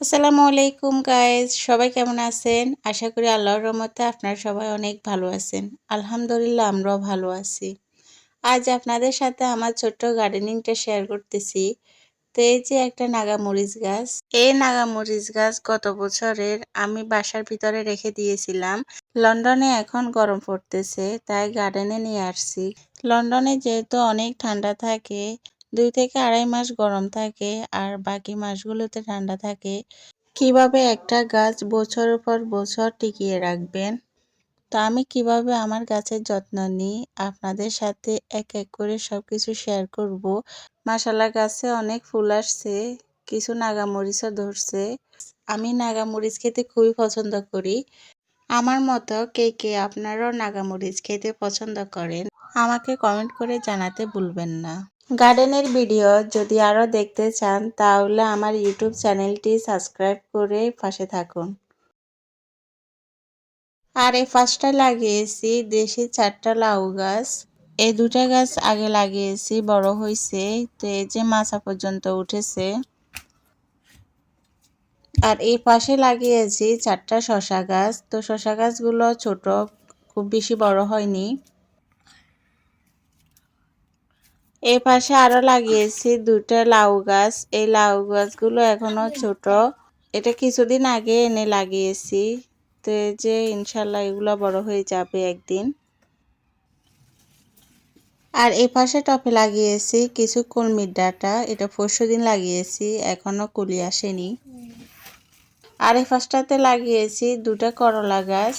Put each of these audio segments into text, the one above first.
আসসালামু আলাইকুম গাইজ সবাই কেমন আছেন? আশা করি আল্লাহর রহমতে আপনারা সবাই অনেক ভালো আছেন। আলহামদুলিল্লাহ, আমরাও ভালো আছি। আজ আপনাদের সাথে আমার ছোট্ট গার্ডেনিংটা শেয়ার করতেছি। তো এই যে একটা নাগামরিচ গাছ, এই নাগামরিচ গাছ গত বছরের আমি বাসার ভিতরে রেখে দিয়েছিলাম। লন্ডনে এখন গরম পড়তেছে, তাই গার্ডেনে নিয়ে আসছি। লন্ডনে যেহেতু অনেক ঠান্ডা থাকে দুই থেকে আড়াই মাস গরম থাকে আর বাকি মাসগুলোতে ঠান্ডা থাকে। কীভাবে একটা গাছ বছরের পর বছর টিকিয়ে রাখবেন? তো আমি কীভাবে আমার গাছের যত্ন নিই? আপনাদের সাথে এক এক করে সব কিছু শেয়ার করব। মাসালা গাছে অনেক ফুল আসছে, কিছু নাগামরিচও ধরছে। আমি নাগামরিচ খেতে খুবই পছন্দ করি। আমার মতো কে কে আপনারাও নাগামরিচ খেতে পছন্দ করেন, আমাকে কমেন্ট করে জানাতে ভুলবেন না। গার্ডেনের ভিডিও যদি আরও দেখতে চান, তাহলে আমার ইউটিউব চ্যানেলটি সাবস্ক্রাইব করে পাশে থাকুন। আর এই ফার্স্টটা লাগিয়েছি, দেশি চারটা লাউ গাছ। এই দুটা গাছ আগে লাগিয়েছি, বড় হয়েছে তো এই যে মাছা পর্যন্ত উঠেছে। আর এই পাশে লাগিয়েছি চারটা শশা গাছ, তো শশা গাছগুলো ছোট, খুব বেশি বড় হয়নি। এই পাশে আরও লাগিয়েছি দুটা লাউ গাছ। এই লাউ গাছগুলো এখনও ছোট। এটা কিছুদিন আগে এনে লাগিয়েছি। তো যে ইনশাল্লাহ এগুলো বড় হয়ে যাবে একদিন। আর এই পাশে টপে লাগিয়েছি কিছু কলমির ডাটা। এটা পরশু দিন লাগিয়েছি, এখনও কুলি আসেনি। আর এই পাশটাতে লাগিয়েছি দুটা করলা গাছ।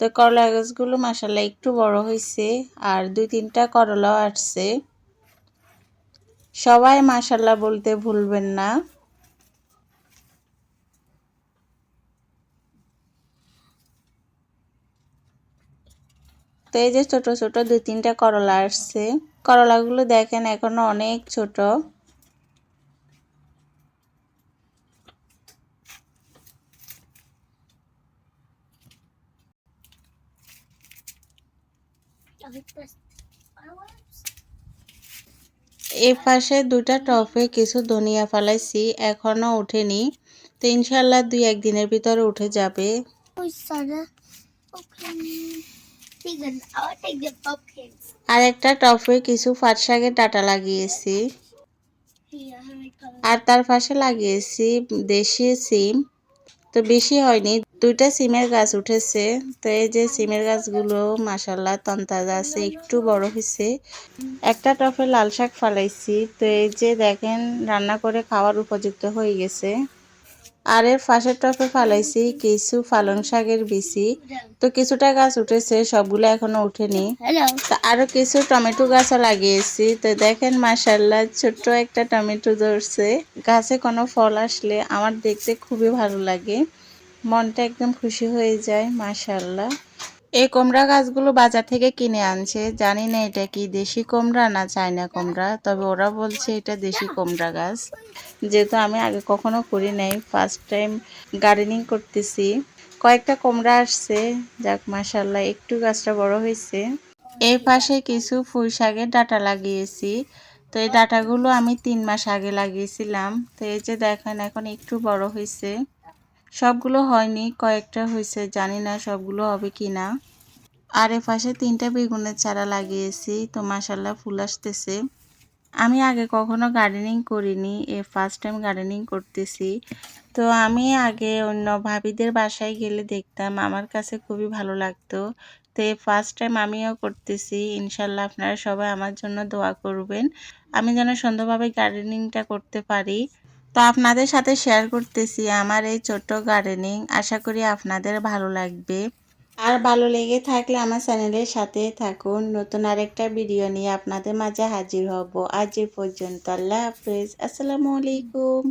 তো করলা গাছগুলো মাসাল্লাহ একটু বড় হয়েছে আর দুই তিনটা করলাও আসছে। সবাই মাশাল্লাহ বলতে ভুলবেন না। তো এই যে ছোট ছোট দু তিনটা করলা আসছে। করলাগুলো দেখেন এখনও অনেক ছোট। এ পাশে দুটা টপে কিছু ধনিয়া ফালাইছি এখনও ওঠেনি তো ইনশাল্লাহ দুই একদিনের ভিতরে উঠে যাবে। আর একটা টপে কিছু ফাট শাকের ডাটা লাগিয়েছি। আর তার পাশে লাগিয়েছি দেশি সিম। তো বেশি হয়নি। দুইটা সিমের গাছ উঠেছে। তো এই যে সিমের গাছগুলো মাসাল্লাহ তন্তাজা আছে একটু বড় হয়েছে একটা টফে লাল শাক ফালাইছি। তো এই যে দেখেন রান্না করে খাওয়ার উপযুক্ত হয়ে গেছে। আর এর ফাঁসের টপে ফালাইছি কিছু পালং শাকের বিচি। তো কিছুটা গাছ উঠেছে সবগুলো এখনও উঠেনি। তো আরও কিছু টমেটো গাছও লাগিয়েছি। তো দেখেন মাসাল্লাহ ছোট্ট একটা টমেটো ধরছে। গাছে কোনো ফল আসলে আমার দেখতে খুবই ভালো লাগে। মনটা একদম খুশি হয়ে যায় মাশাল্লাহ এই কুমড়া গাছগুলো বাজার থেকে কিনে আনছে। জানি না এটা কি দেশি কুমড়া না চায়না কুমড়া, তবে ওরা বলছে এটা দেশি কুমড়া গাছ। যেহেতু আমি আগে কখনো করি নাই ফার্স্ট টাইম গার্ডেনিং করতেছি। কয়েকটা কুমড়া আসছে, যাক মাশাল্লাহ একটু গাছটা বড় হয়েছে। এই পাশে কিছু ফুল শাকের ডাটা লাগিয়েছি। তো এই ডাটাগুলো আমি তিন মাস আগে লাগিয়েছিলাম। তো এই যে দেখেন, এখন একটু বড় হয়েছে। সবগুলো হয়নি, কয়েকটা হয়েছে জানি না সবগুলো হবে কি না আর এ পাশে তিনটা বেগুনের চারা লাগিয়েছি, তো মাসাল্লাহ ফুল আসতেছে। আমি আগে কখনো গার্ডেনিং করিনি, এ ফার্স্ট টাইম গার্ডেনিং করতেছি। তো আমি আগে অন্য ভাবিদের বাসায় গেলে দেখতাম, আমার কাছে খুবই ভালো লাগতো। তো এই ফার্স্ট টাইম আমিও করতেছি, ইনশাল্লাহ আপনারা সবাই আমার জন্য দোয়া করবেন। আমি যেন সুন্দরভাবে গার্ডেনিংটা করতে পারি। তো আপনাদের সাথে শেয়ার করতেছি আমার এই ছোট্ট গার্ডেনিং আশা করি আপনাদের ভালো লাগবে। আর ভালো লেগে থাকলে আমার চ্যানেলের সাথে থাকুন। নতুন আরেকটা ভিডিও নিয়ে আপনাদের মাঝে হাজির হব। আজ পর্যন্ত। আল্লাহ হাফেজ। আসসালামু আলাইকুম।